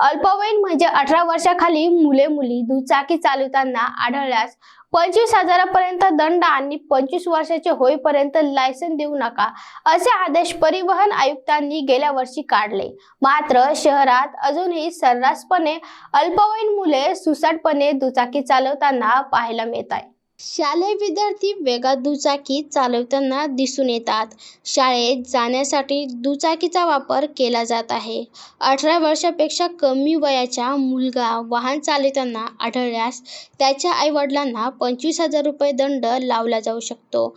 अल्पवयीन म्हणजे अठरा वर्षाखाली मुले मुली दुचाकी चालवताना आढळल्यास पंचवीस हजारापर्यंत दंड आणि पंचवीस वर्षाचे होईपर्यंत लायसन देऊ नका असे आदेश परिवहन आयुक्तांनी गेल्या वर्षी काढले. मात्र शहरात अजूनही सर्रासपणे अल्पवयीन मुले सुसाटपणे दुचाकी चालवताना पाहायला मिळत आहे. शालेय विद्यार्थी वेगात दुचाकी चालवताना दिसून येतात. शाळेत जाण्यासाठी दुचाकीचा वापर केला जात आहे. अठरा वर्षापेक्षा कमी वयाचा मुलगा वाहन चालवताना आढळल्यास त्याच्या आईवडिलांना पंचवीस हजार रुपये दंड लावला जाऊ शकतो.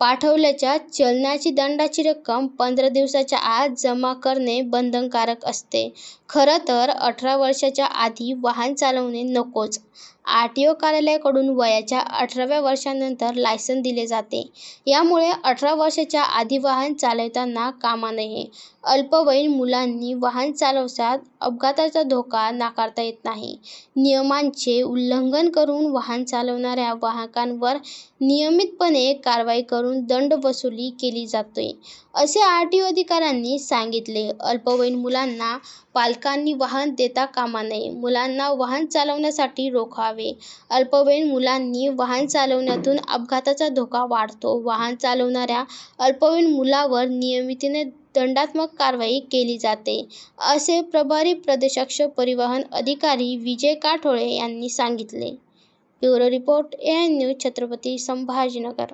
पाठवल्याच्या चलनाची दंडाची रक्कम पंधरा दिवसाच्या आत जमा करणे बंधनकारक असते. खरं तर अठरा वर्षाच्या आधी वाहन चालवणे नकोच. आर टी ओ कार्यालयाकडून वयाच्या अठरा अठराव्या वर्षानंतर लायसन दिले जाते. यामुळे अठरा वर्षाच्या आधी वाहन चालवताना कामा नये. अल्पवयीन मुलांनी वाहन चालवण्यात अपघाताचा धोका नाकारता येत नाही. नियमांचे उल्लंघन करून वाहन चालवणाऱ्या वाहकांवर नियमितपणे कारवाई करून दंड वसुली केली जाते. असे आर टी ओ अधिकाऱ्यांनी सांगितले. अल्पवयीन मुलांना पालकांनी वाहन देता कामा नये. मुलांना वाहन चालवण्यासाठी रोखावे. अल्पवयीन मुलांनी वाहन चाल चालवण्यातून अपघाताचा धोका वाढतो. वाहन चालवणाऱ्या अल्पवयीन मुलावर नियमितीने दंडात्मक कारवाई केली जाते. असे प्रभारी प्रदेशाक्ष परिवहन अधिकारी विजय काठोळे यांनी सांगितले. Bureau report A N news Chhatrapati Sambhajinagar.